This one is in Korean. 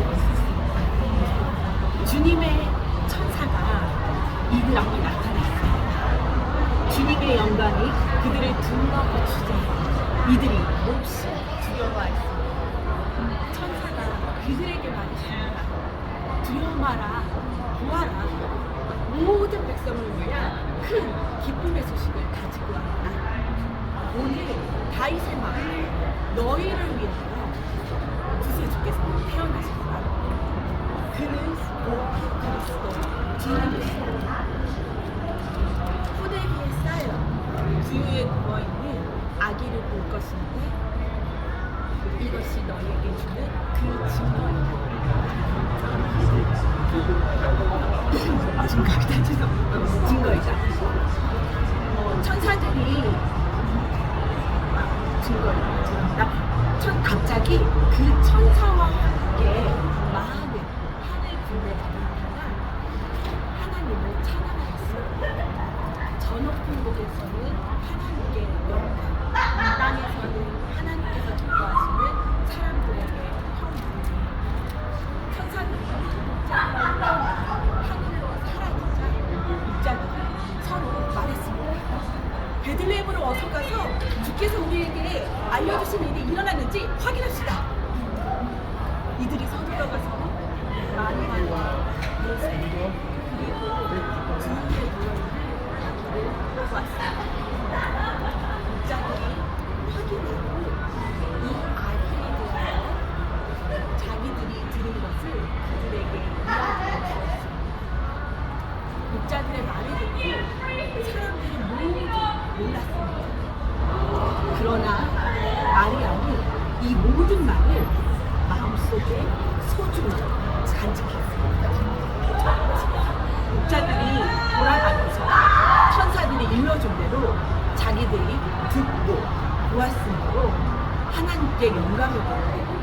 느낄 수 있습니다. 주님의 천사가 이들 앞에 나타나 있습니다. 주님의 영광이 그들을 둘러보 주자 이들이 몹시 두려워했습니다. 천사가 그들에게 말했습니다. 두려워 마라, 보아라, 모든 백성을 위한 큰 기쁨의 소식을 가지고 왔다. 오늘 다윗의 마음 너희를 위하여 누워있는 아기를 볼 것인데 이것이 너희에게 주는 그 증거이다. 증거이다. 죄송합니다. 증거이다. 어, 천사들이 증거이다. 천, 갑자기 그 천사와 함께 마음에 하늘 군대 나타나 하나님을 높은 곳에서는 하나님께 영광, 이 땅에서는 하나님께서 기뻐하시는 사람들에게 평강. 천사들이 입장을 하늘로 사라지자 입장이 서로 말했습니다. 베들레헴으로 어서 가서 주께서 우리에게 알려주신 일이 일어났는지 확인합시다. 듣고 사람들이 모두 놀랐습니다. 그러나 마리아는 이 모든 말을 마음속에 소중히 간직했습니다. 목자들이 돌아가면서 천사들이 일러준 대로 자기들이 듣고 보았으므로 하나님께 영광을 돌리고